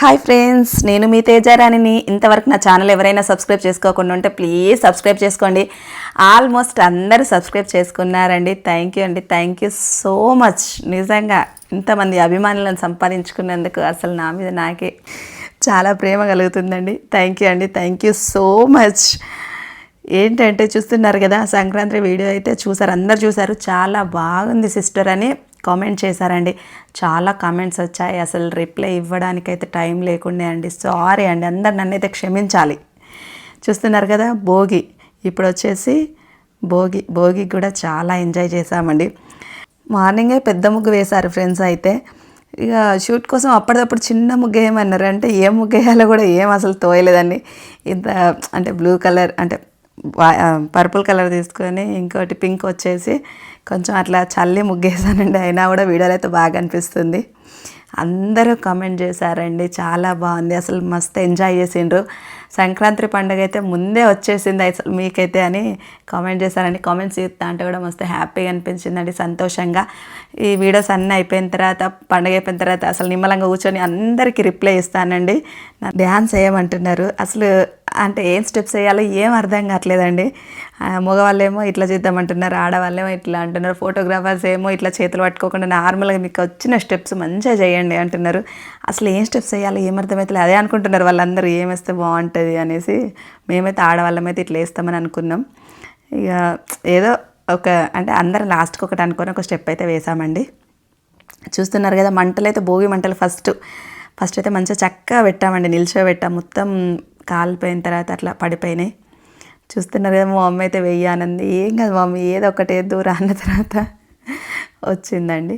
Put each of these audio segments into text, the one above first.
Hi friends నేను మీ తేజారాణిని. ఇంతవరకు నా ఛానల్ ఎవరైనా సబ్స్క్రైబ్ చేసుకోకుండా ఉంటే ప్లీజ్ సబ్స్క్రైబ్ చేసుకోండి. ఆల్మోస్ట్ అందరూ సబ్స్క్రైబ్ చేసుకున్నారండి. థ్యాంక్ యూ అండి. థ్యాంక్ యూ సో మచ్ నిజంగా ఇంతమంది అభిమానులను సంపాదించుకున్నందుకు అసలు నా మీద నాకే చాలా ప్రేమ కలుగుతుందండి. థ్యాంక్ యూ అండి. థ్యాంక్ యూ సో మచ్ ఏంటంటే చూస్తున్నారు కదా సంక్రాంతి వీడియో అయితే చూసారు అందరు చూసారు. చాలా బాగుంది సిస్టర్ అని. కామెంట్ చేశారండి. చాలా కామెంట్స్ వచ్చాయి. అసలు రిప్లై ఇవ్వడానికైతే టైం లేకుండే అండి. సారీ అండి. అందరు నన్నైతే క్షమించాలి. చూస్తున్నారు కదా భోగి. ఇప్పుడు వచ్చేసి భోగి. భోగి కూడా చాలా ఎంజాయ్ చేశామండి. మార్నింగే పెద్ద ముగ్గు వేశారు ఫ్రెండ్స్ అయితే. ఇక షూట్ కోసం అప్పటిదప్పుడు చిన్న ముగ్గు ఏమన్నారు అంటే ఏ ముగ్గు వేయాలో కూడా ఏం అసలు తోయలేదండి. ఇంత అంటే బ్లూ కలర్ అంటే పర్పుల్ కలర్ తీసుకొని ఇంకోటి పింక్ వచ్చేసి కొంచెం అట్లా చల్లి ముగ్గేసానండి. అయినా కూడా వీడియోలో అయితే బాగా అనిపిస్తుంది. అందరూ కామెంట్ చేశారండి. చాలా బాగుంది. అసలు మస్తు ఎంజాయ్ చేసిండ్రు. సంక్రాంతి పండుగ అయితే ముందే వచ్చేసింది అసలు మీకైతే అని కామెంట్ చేశారండి. కామెంట్స్ చూస్తా అంటే కూడా మస్తు హ్యాపీగా అనిపించిందండి. సంతోషంగా. ఈ వీడియోస్ అన్నీ అయిపోయిన తర్వాత పండుగ అయిపోయిన తర్వాత అసలు నిమ్మలంగా కూర్చొని అందరికీ రిప్లై ఇస్తానండి. నా డ్యాన్స్ వేయమంటున్నారు అసలు అంటే ఏం స్టెప్స్ వేయాలో ఏం అర్థం కావట్లేదండి. మగవాళ్ళేమో ఇట్లా చేద్దామంటున్నారు ఆడవాళ్ళేమో ఇట్లా అంటున్నారు ఫోటోగ్రాఫర్స్ ఏమో ఇట్లా చేతులు పట్టుకోకుండా నార్మల్గా మీకు వచ్చిన స్టెప్స్ మంచిగా చేయండి అంటున్నారు. అసలు ఏం స్టెప్స్ వేయాలో ఏం అదే అనుకుంటున్నారు వాళ్ళందరూ ఏం వేస్తే బాగుంటుంది అనేసి. మేమైతే ఆడవాళ్ళమైతే ఇట్లా వేస్తామని అనుకున్నాం. ఇక ఏదో ఒక అంటే అందరం లాస్ట్కి ఒకటి అనుకొని ఒక స్టెప్ అయితే వేసామండి. చూస్తున్నారు కదా మంటలు అయితే భోగి మంటలు ఫస్ట్. ఫస్ట్ అయితే మంచిగా చక్కగా పెట్టామండి నిల్చోబెట్టాం. మొత్తం కాలిపోయిన తర్వాత అట్లా పడిపోయినాయి. చూస్తున్నారు కదా మా మమ్మీ అయితే వెయ్యానంది ఏం కాదు మమ్మీ ఏదో ఒకటి దూరం అన్న తర్వాత వచ్చిందండి.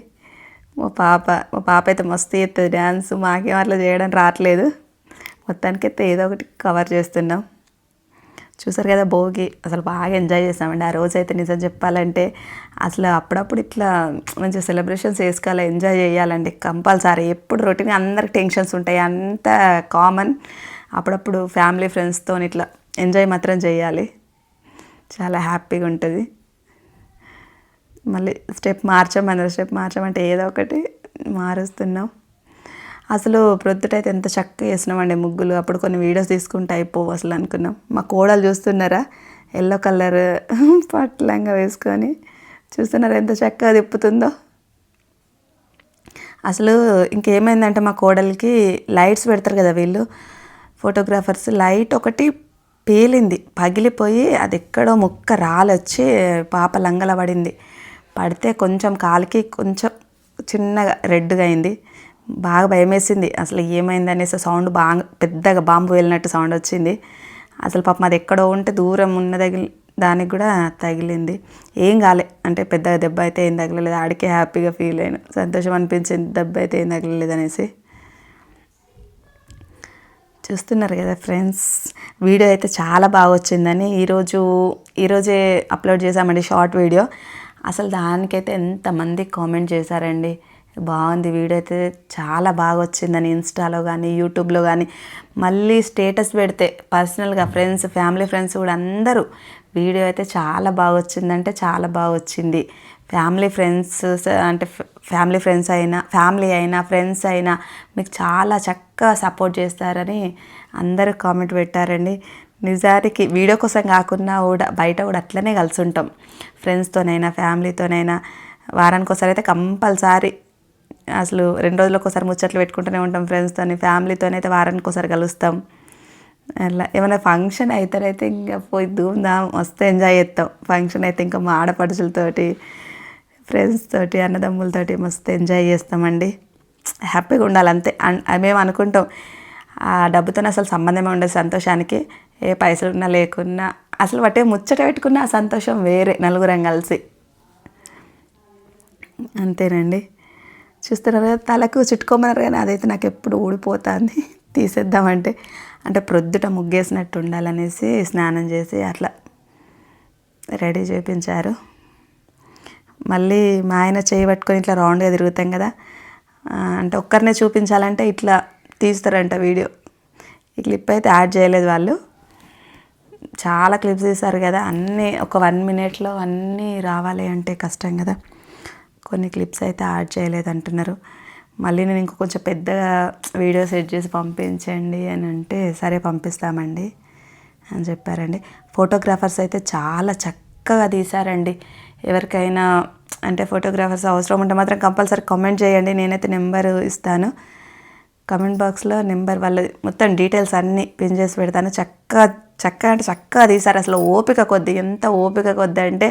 మా పాప మా పాప అయితే మస్తు చేస్తుంది డ్యాన్స్ మాకేం అట్లా చేయడం రావట్లేదు. మొత్తానికి అయితే ఏదో ఒకటి కవర్ చేస్తున్నాం. చూసారు కదా భోగి అసలు బాగా ఎంజాయ్ చేసామండి. ఆ రోజు అయితే నిజం చెప్పాలంటే అసలు అప్పుడప్పుడు ఇట్లా మంచిగా సెలబ్రేషన్స్ వేసుకోవాలి ఎంజాయ్ చేయాలండి. కంపల్సరీ ఎప్పుడు రొటీన్ అందరికి టెన్షన్స్ ఉంటాయి. అంత కామన్ అప్పుడప్పుడు ఫ్యామిలీ ఫ్రెండ్స్తో ఇట్లా ఎంజాయ్ మాత్రం చేయాలి. చాలా హ్యాపీగా ఉంటుంది. మళ్ళీ స్టెప్ మార్చమన్నారు స్టెప్ మార్చమంటే ఏదో ఒకటి మారుస్తున్నాం. అసలు ప్రొద్దుటైతే ఎంత చక్కగా వేసినామండి ముగ్గులు. అప్పుడు కొన్ని వీడియోస్ తీసుకుంటే అయిపోవు అసలు అనుకున్నాం. మా కోడలు చూస్తున్నారా? ఎల్లో కలర్ పట్లంగా వేసుకొని చూస్తున్నారా ఎంత చక్కగా తిప్పుతుందో? అసలు ఇంకేమైందంటే మా కోడలికి లైట్స్ పెడతారు కదా వీళ్ళు. ఫోటోగ్రాఫర్స్ లైట్ ఒకటి పేలింది. పగిలిపోయి అది ఎక్కడో ముక్క రాలొచ్చి పాప లంగల పడింది. పడితే కొంచెం కాలికి కొంచెం చిన్నగా రెడ్గా అయింది. బాగా భయమేసింది. అసలు ఏమైంది అనేసి సౌండ్ బాగా పెద్దగా బాంబు వెళ్ళినట్టు సౌండ్ వచ్చింది. అసలు పాపం అది ఎక్కడో ఉంటే దూరం ఉన్న తగిలి దానికి కూడా తగిలింది. ఏం కాలే. అంటే పెద్దగా దెబ్బ అయితే ఏం తగలలేదు. ఆడికే హ్యాపీగా ఫీల్ అయిన. సంతోషం అనిపించింది. దెబ్బ అయితే ఏం తగలలేదు అనేసి చూస్తున్నారు కదా ఫ్రెండ్స్. వీడియో అయితే చాలా బాగా వచ్చిందని ఈరోజు ఈరోజే అప్లోడ్ చేశామండి షార్ట్ వీడియో. అసలు దానికైతే ఎంతమంది కామెంట్ చేశారండి. బాగుంది వీడియో అయితే చాలా బాగా వచ్చిందని ఇన్స్టాలో కానీ యూట్యూబ్లో కానీ మళ్ళీ స్టేటస్ పెడితే పర్సనల్గా ఫ్రెండ్స్ ఫ్యామిలీ ఫ్రెండ్స్ కూడా అందరూ వీడియో అయితే చాలా బాగా వచ్చిందంటే చాలా బాగా వచ్చింది ఫ్యామిలీ ఫ్రెండ్స్ అంటే ఫ్యామిలీ ఫ్రెండ్స్ అయినా ఫ్యామిలీ అయినా ఫ్రెండ్స్ అయినా మీకు చాలా చక్కగా సపోర్ట్ చేస్తారని అందరూ కామెంట్ పెట్టారండి. నిజానికి వీడియో కోసం కాకుండా కూడా బయట కూడా అట్లనే కలిసి ఉంటాం ఫ్రెండ్స్తోనైనా ఫ్యామిలీతోనైనా వారానికి ఒకసారి అయితే కంపల్సరీ అసలు రెండు రోజులకు ఒకసారి ముచ్చట్లు పెట్టుకుంటూనే ఉంటాం ఫ్రెండ్స్తోని ఫ్యామిలీతోనైతే వారానికి ఒకసారి కలుస్తాం. అలా ఏమైనా ఫంక్షన్ అయితేనైతే ఇంకా పోయి ధూమ్ధామ్ మస్తు ఎంజాయ్ చేస్తాం ఫంక్షన్ అయితే ఇంకా మా ఆడపడుచులతోటి ఫ్రెండ్స్ తోటి అన్నదమ్ములతోటి మస్తు ఎంజాయ్ చేస్తామండి. హ్యాపీగా ఉండాలి అంతే. మేము అనుకుంటాం ఆ డబ్బుతో అసలు సంబంధమే ఉండదు సంతోషానికి. ఏ పైసలు ఉన్నా లేకున్నా అసలు వాటే ముచ్చట పెట్టుకున్న ఆ సంతోషం వేరే నలుగురం కలిసి. అంతేనండి. చూస్తున్నారు తలకు చుట్టుకోమన్నారు కానీ అదైతే నాకు ఎప్పుడు ఊడిపోతుంది. తీసేద్దామంటే అంటే ప్రొద్దుట ముగ్గేసినట్టు ఉండాలనేసి స్నానం చేసి అట్లా రెడీ చేయించారు మళ్ళీ మా ఆయన చేయి పట్టుకొని ఇట్లా రౌండ్గా తిరుగుతాం కదా అంటే ఒక్కరినే చూపించాలంటే ఇట్లా తీస్తారంట వీడియో. ఈ క్లిప్ అయితే యాడ్ చేయలేదు వాళ్ళు. చాలా క్లిప్స్ తీస్తారు కదా అన్నీ ఒక వన్ మినిట్లో అన్నీ రావాలి అంటే కష్టం కదా. కొన్ని క్లిప్స్ అయితే యాడ్ చేయలేదు అంటున్నారు. మళ్ళీ నేను ఇంకో కొంచెం పెద్దగా వీడియో సెట్ చేసి పంపించండి అని అంటే సరే పంపిస్తామండి అని చెప్పారండి. ఫోటోగ్రాఫర్స్ అయితే చాలా చక్కగా తీశారండి. ఎవరికైనా అంటే ఫోటోగ్రాఫర్స్ అవసరం ఉంటే మాత్రం కంపల్సరీ కామెంట్ చేయండి. నేనైతే నెంబర్ ఇస్తాను. కమెంట్ బాక్స్లో నెంబర్ వాళ్ళ మొత్తం డీటెయిల్స్ అన్నీ పిన్ చేసి పెడతాను. చక్కగా చక్కగా అంటే చక్కగా తీశారు. అసలు ఓపిక కొద్ది. ఎంత ఓపిక కొద్ది అంటే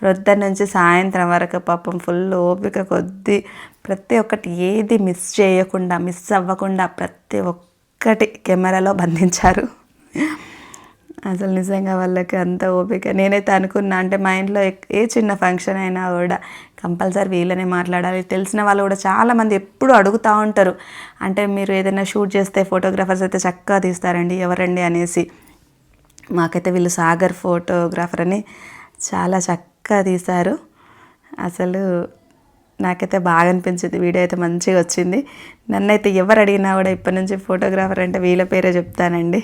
ప్రొద్దున నుంచి సాయంత్రం వరకు పాపం ఫుల్ ఓపిక కొద్ది. ప్రతి ఒక్కటి ఏది మిస్ చేయకుండా మిస్ అవ్వకుండా ప్రతి ఒక్కటి కెమెరాలో బంధించారు. అసలు నిజంగా వాళ్ళకి అంత ఓపిక. నేనైతే అనుకున్నా అంటే మా ఇంట్లో ఏ చిన్న ఫంక్షన్ అయినా కూడా కంపల్సరీ వీళ్ళనే మాట్లాడాలి. తెలిసిన వాళ్ళు కూడా చాలామంది ఎప్పుడు అడుగుతూ ఉంటారు. అంటే మీరు ఏదైనా షూట్ చేస్తే ఫోటోగ్రాఫర్స్ అయితే చక్కగా తీస్తారండి ఎవరండి అనేసి. మాకైతే వీళ్ళు సాగర్ ఫోటోగ్రాఫర్ అని చాలా చక్కగా తీశారు. అసలు నాకైతే బాగా అనిపించింది. వీడియో అయితే మంచిగా వచ్చింది. నన్నైతే ఎవరు అడిగినా కూడా ఇప్పటి నుంచి ఫోటోగ్రాఫర్ అంటే వీళ్ళ పేరే చెప్తానండి.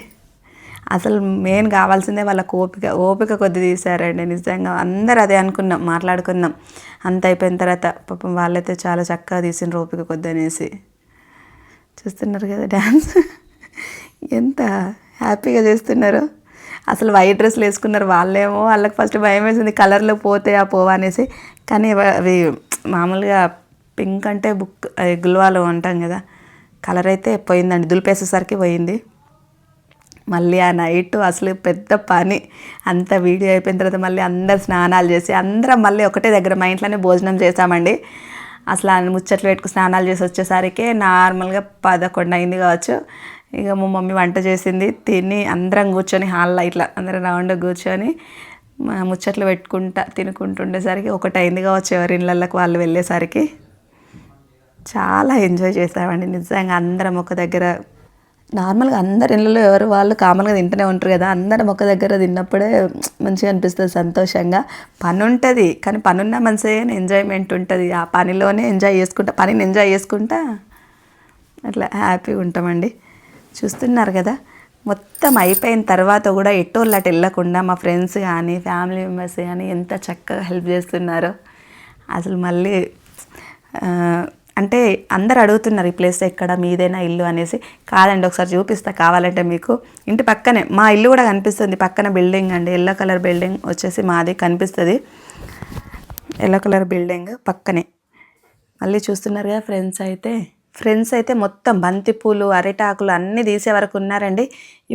అసలు మెయిన్ కావాల్సిందే వాళ్ళకి ఓపిక ఓపిక కొద్ది తీశారండి నిజంగా అందరు అదే అనుకున్నాం మాట్లాడుకున్నాం అంత అయిపోయిన తర్వాత పాపం వాళ్ళైతే చాలా చక్కగా తీసిన ఓపిక కొద్ది అనేసి. చూస్తున్నారు కదా డ్యాన్స్ ఎంత హ్యాపీగా చేస్తున్నారు. అసలు వైట్ డ్రెస్లు వేసుకున్నారు వాళ్ళేమో వాళ్ళకి ఫస్ట్ భయం వేసింది కలర్లో పోతే ఆ పోవా అనేసి. కానీ అవి మామూలుగా పింక్ అంటే బుక్ అది గుల్వాలు అంటాం కదా. కలర్ అయితే పోయిందండి దులిపేసేసరికి పోయింది. మళ్ళీ ఆ నైట్ అసలు పెద్ద పని. అంత వీడియో అయిపోయిన తర్వాత మళ్ళీ అందరు స్నానాలు చేసి అందరం మళ్ళీ ఒకటే దగ్గర మా ఇంట్లోనే భోజనం చేసామండి. అసలు ఆ ముచ్చట్లు పెట్టుకు స్నానాలు చేసి వచ్చేసరికి నార్మల్గా పదకొండు అయింది కావచ్చు. ఇక మా మమ్మీ వంట చేసింది తిని అందరం కూర్చొని హాల్లో ఇట్లా అందరం రౌండ్ కూర్చొని ముచ్చట్లు పెట్టుకుంటా తినుకుంటుండేసరికి ఒకటి అయింది కావచ్చు ఎవరి ఇళ్ళకి వాళ్ళు వెళ్ళేసరికి. చాలా ఎంజాయ్ చేసామండి నిజంగా అందరం ఒక దగ్గర నార్మల్గా అందరి ఇళ్ళలో ఎవరు వాళ్ళు కామన్గా తింటూనే ఉంటారు కదా అందరం ఒక దగ్గర తిన్నప్పుడే మంచిగా అనిపిస్తుంది సంతోషంగా. పని ఉంటుంది కానీ పనున్న ఉన్న మంచిగా ఎంజాయ్మెంట్ ఉంటుంది. ఆ పనిలోనే ఎంజాయ్ చేసుకుంటా పనిని ఎంజాయ్ చేసుకుంటా అట్లా హ్యాపీగా ఉంటామండి. చూస్తున్నారు కదా మొత్తం అయిపోయిన తర్వాత కూడా ఎటోళ్ళు అటు వెళ్ళకుండా మా ఫ్రెండ్స్ కానీ ఫ్యామిలీ మెంబర్స్ కానీ ఎంత చక్కగా హెల్ప్ చేస్తున్నారో. అసలు మళ్ళీ అంటే అందరు అడుగుతున్నారు ఈ ప్లేస్ ఎక్కడ మీదేనా ఇల్లు అనేసి. కాదండి ఒకసారి చూపిస్తా కావాలంటే మీకు. ఇంటి పక్కనే మా ఇల్లు కూడా కనిపిస్తుంది పక్కన బిల్డింగ్ అండి. ఎల్లో కలర్ బిల్డింగ్ వచ్చేసి మాది కనిపిస్తుంది. ఎల్లో కలర్ బిల్డింగ్ పక్కనే. మళ్ళీ చూస్తున్నారు కదా ఫ్రెండ్స్ అయితే. ఫ్రెండ్స్ అయితే మొత్తం బంతిపూలు అరిటాకులు అన్నీ తీసే వరకు ఉన్నారండి.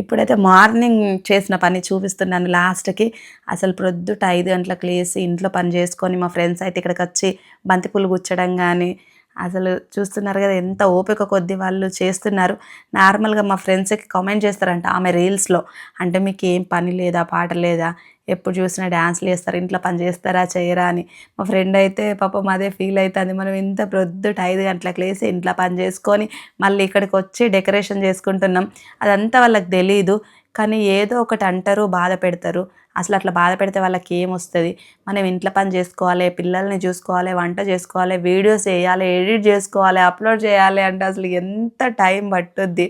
ఇప్పుడైతే మార్నింగ్ చేసిన పని చూపిస్తున్నాను లాస్ట్కి. అసలు ప్రొద్దుట ఐదు గంటలకు లేసి ఇంట్లో పని చేసుకొని మా ఫ్రెండ్స్ అయితే ఇక్కడికి వచ్చి బంతిపూలు గుచ్చడం కానీ అసలు చూస్తున్నారు కదా ఎంత ఓపిక కొద్ది వాళ్ళు చేస్తున్నారు. నార్మల్గా మా ఫ్రెండ్స్కి కామెంట్ చేస్తారంట ఆమె రీల్స్లో అంటే మీకు ఏం పని లేదా పాట లేదా? ఎప్పుడు చూసినా డ్యాన్స్లు చేస్తారు ఇంట్లో పని చేస్తారా చేయరా? అని. మా ఫ్రెండ్ అయితే పాపం అదే ఫీల్ అవుతుంది మనం ఇంత ప్రొద్దుట ఐదు గంటలకు లేసి ఇంట్లో పని చేసుకొని మళ్ళీ ఇక్కడికి వచ్చి డెకరేషన్ చేసుకుంటున్నాం. అదంతా వాళ్ళకి తెలియదు కానీ ఏదో ఒకటి అంటారు బాధ పెడతారు. అసలు అట్లా బాధ పెడితే వాళ్ళకి ఏమొస్తుంది మనం ఇంట్లో పని చేసుకోవాలి పిల్లల్ని చూసుకోవాలి వంట చేసుకోవాలి వీడియోస్ వేయాలి ఎడిట్ చేసుకోవాలి అప్లోడ్ చేయాలి అంటే అసలు ఎంత టైం పట్టుద్ది?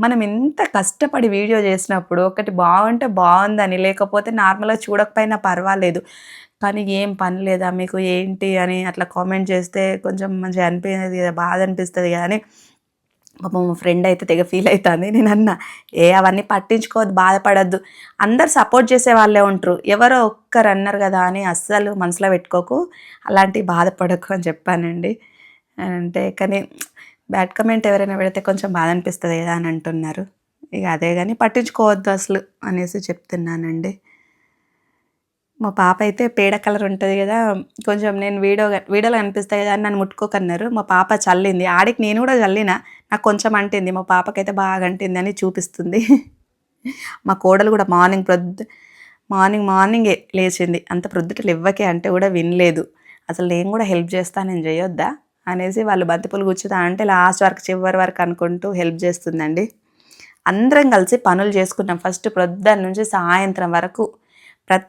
మనం ఎంత కష్టపడి వీడియో చేసినప్పుడు ఒకటి బాగుంటే బాగుందని లేకపోతే నార్మల్గా చూడకపోయినా పర్వాలేదు. కానీ ఏం పని లేదా? మీకు ఏంటి అని అట్లా కామెంట్ చేస్తే కొంచెం మంచిగా అనిపించేది కదా బాధ అనిపిస్తుంది కానీ పాపం మా ఫ్రెండ్ అయితే తెగ ఫీల్ అవుతుంది నేను అన్న ఏ అవన్నీ పట్టించుకోవద్దు బాధపడద్దు. అందరు సపోర్ట్ చేసే వాళ్ళే ఉంటారు. ఎవరో ఒక్కరు అన్నారు కదా అని అస్సలు మనసులో పెట్టుకోకు. అలాంటి బాధపడకు అని చెప్పానండి. అంటే కానీ బ్యాడ్ కమెంట్ ఎవరైనా పెడితే కొంచెం బాధ అనిపిస్తుంది కదా అని అంటున్నారు. ఇక అదే కానీ పట్టించుకోవద్దు అసలు అనేసి చెప్తున్నానండి. మా పాప అయితే పేడ కలర్ ఉంటుంది కదా కొంచెం నేను వీడియో వీడియోలో కనిపిస్తాయి కదా అని నన్ను ముట్టుకోకన్నారు. మా పాప చల్లింది. ఆడికి నేను కూడా చల్లిన. నాకు కొంచెం అంటింది మా పాపకైతే బాగా అంటింది అని చూపిస్తుంది. మా కోడలు కూడా మార్నింగ్ ప్రొద్దు మార్నింగ్ మార్నింగే లేచింది. అంత ప్రొద్దుటలు ఇవ్వకే అంటే కూడా వినలేదు. అసలు నేను కూడా హెల్ప్ చేస్తా నేను చేయొద్దా? అనేసి వాళ్ళు బంతిపూలు కూర్చుతా అంటే లాస్ట్ వరకు చివరి వరకు అనుకుంటూ హెల్ప్ చేస్తుందండి. అందరం కలిసి పనులు చేసుకున్నాం. ఫస్ట్ ప్రొద్దున నుంచి సాయంత్రం వరకు ప్రతి